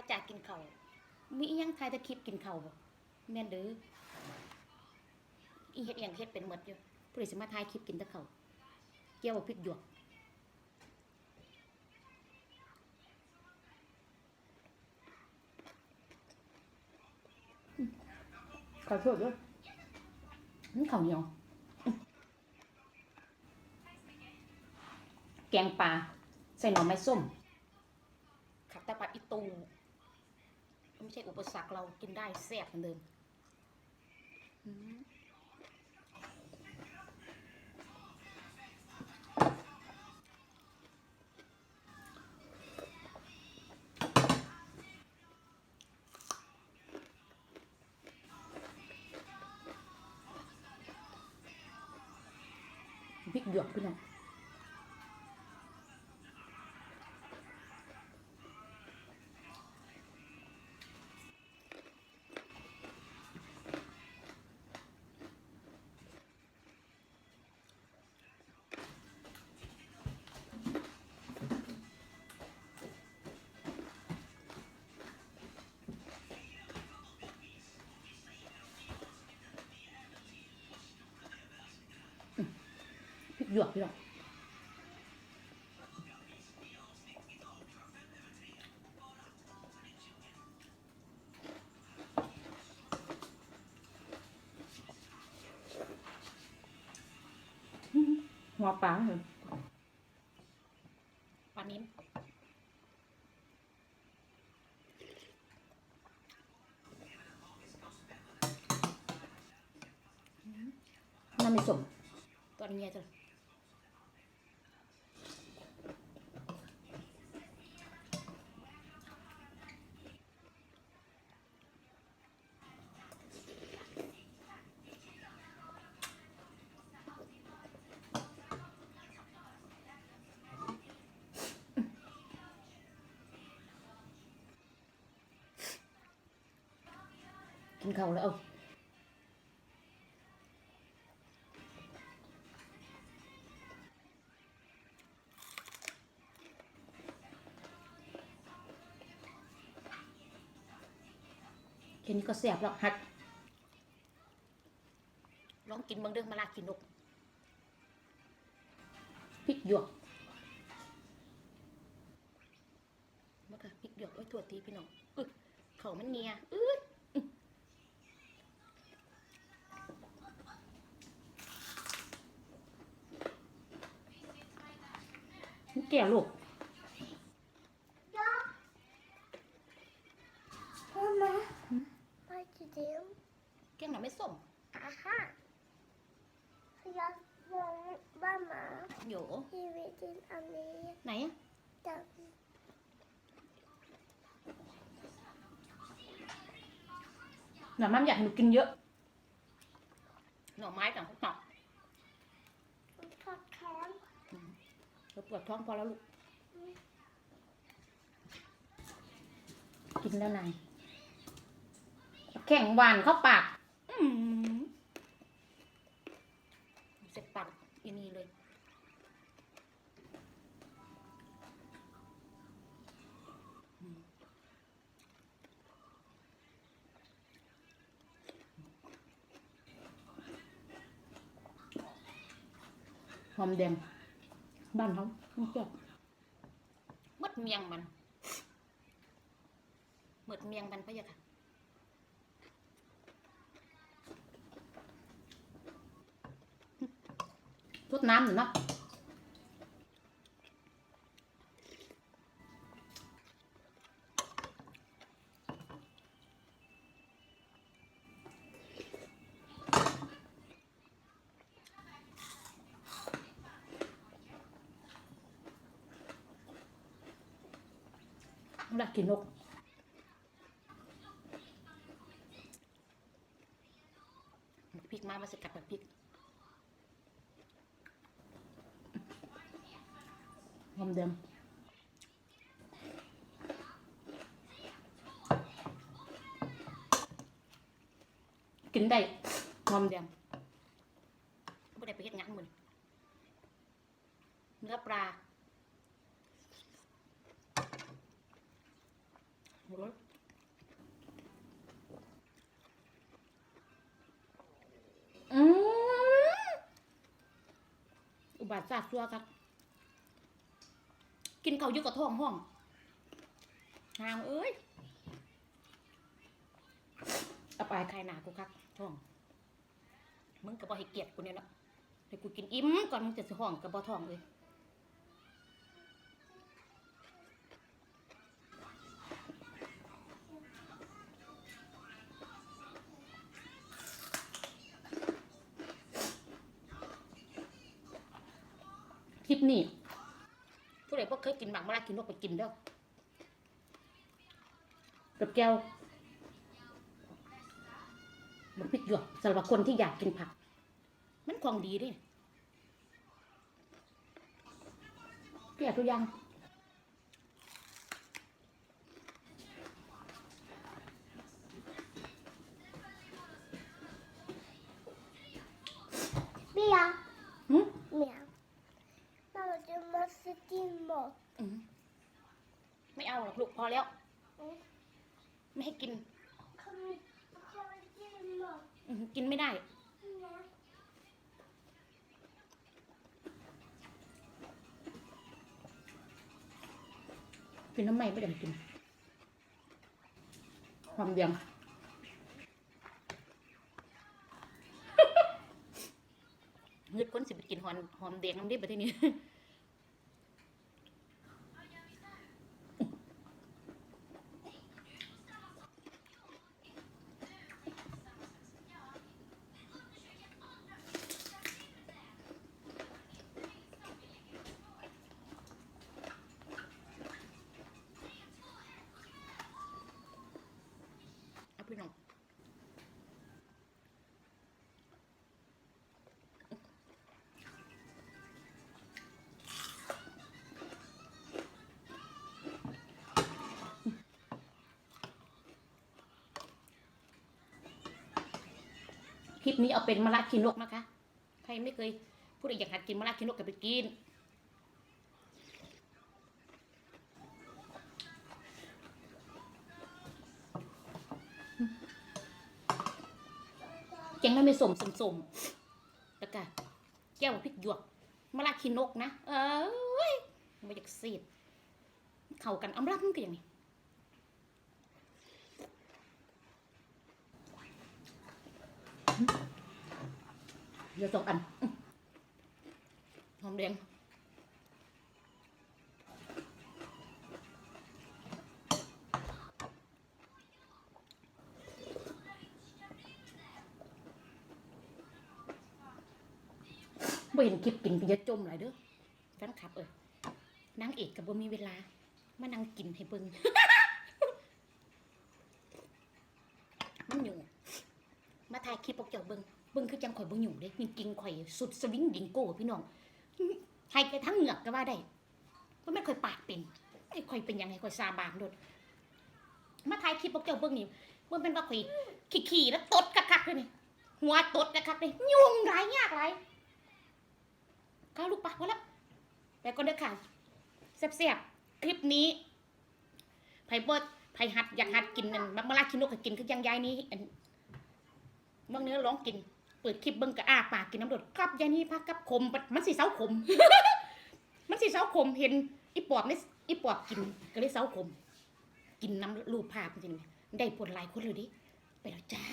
มาจากกินข้าวมีอิหยังทายแตะคลิปกินข้าวบ่แม่นเด้ออีเฮ็ดอิหยังเฮ็ดเป็นหมดอยู่ผู้ใดสิมาถ่ายคลิปกินแตะข้าวเกี่ยวกับพริกหยวกขอโทษด้วยนี่ข้าวเหนียวอื้อแกงปลาใส่หน่อไม้ส้มขับตาปัดอีตู ไม่ใช่อุปสรรคเรากินได้แซ่บเหมือนเดิมพริกหยวกพี่น้อง ยวกพี่น้องหัวปลาเหรอปลานิ้มน้ำไม่สมตัวนี้ไงจ้ะ กินข้าวแล้วเอาแค่นี้ก็แซ่บแล้วหัดลองกินเบางเรื่องมาลากินนกพริกหยวกมาค่ะพริกหยวกไว้ถั่วตีพี่น้องอึดเขามันเนียอึด นี่ แก่ลูก Mama, vad är det? แกงหน่อไม่ส้ม Aha. Jag var mamma. โหย Jag vet inte om det ไหนอะ är den. หน่อไม้อยากให้หนูกินเยอะ หน่อไม้ต่างพวกหน่อ เราปวดท้องพอแล้วลูก กินแล้วนายแข่งหวานเข้าปากอืมเสร็จปากอีนี่เลยหอมแดง บ้านเขาไม่แซ่บมดเมียงมันหมดเมียงมันพะยะค่ะทดน้ำหน่อยเนาะ รักกินนกพริกมามาสกัดแบบพริกหอมแดงกินได้หอมแดงไม่ได้ไปเฮ็ดงานมือนเนื้อปลา อืมอุบาทซาดซัวครับกินเขาวอยู่กับท้องห้องหางเอ้ยเอาไปใครหนากูครับท้อง มึงก็บ่ให้เกียรกูเนี่ยเนะให้กูกินอิ่มก่อนมึงจะสิห้องกับบ่ท้องเลย นี้ผู้ใดบ่เคยกินหมักมะระกินนกไปกินเด้อกับแก้วมันพริกหยวกสำหรับคนที่อยากกินผัก มันของดีเดิแก่ตัวอยัง มาสกินหมดอืมไม่เอาหรอกลูกพอแล้ว ไม่ให้กินเขาเขากินหมดอืมกินไม่ได้ นะกินน้ำไม่ไม่ได้กิน ความเดียง เงืดคนสิไปกินหอมหอมแดงน้ำดิบไปที่นี่ ลิปนี้เอาเป็นมะระขีนกนะคะ ใครไม่เคยพูดอยากหัดกินมะระขีนกก็ไปกินแกงน้ำไม่สมสมสมแล้วก็แก้วพริกหยวกมะระขีนกนะ เอ้ยมาอยากเสีดเข้ากันอำลับมันก็อย่างนี้ เหลือสองอันอื้อหอมแดงบ่เห็นคลิปกินก็อย่าจมหลายเด้อแฟนคลับเอ้ยนางเอกกับบ่มีเวลา มานั่งกินให้เบิ่งมันอยู่มาถ่ายคลิปพวกเจ้าเบิ่งเบิ่งคือจังข่อยบ่อยู่เด้จริงๆข่อยสุดสวิงดิงโก้พี่น้องให้แค่ทั้งเหงือกก็ว่าได้บ่แม่นข่อยปากเป็นไอ้ข่อยเป็นยังไงข่อยซาบานโดดมาถ่ายคลิปพวกเจ้าเบิ่งนี่บ่แม่นว่าข่อยขี้ๆแล้วตดคักๆเลยนี่หัวตดคักๆเลยยุ่งหลายยากหลายก้าลูกปะพอแล้วไปก่อนเด้อค่ะแซ่บๆคลิปนี้ไผบ่ไผหัดอยากหัดกินนั่นมะลาคินกก็กินคือยังยายนี้อันบางเนื้อร้องกิน เปิดคลิปเบิ้งกะอาปากกินน้ำดดกลับยานี่พักกับขมมันสีเสาขม มันสีเสาขมเห็นอีปอบนี่อีปอบกินก็เลยเสาขม กินน้ำรูปภาพจริงๆได้ผลหลายคนเลยดิไปแล้วจ้า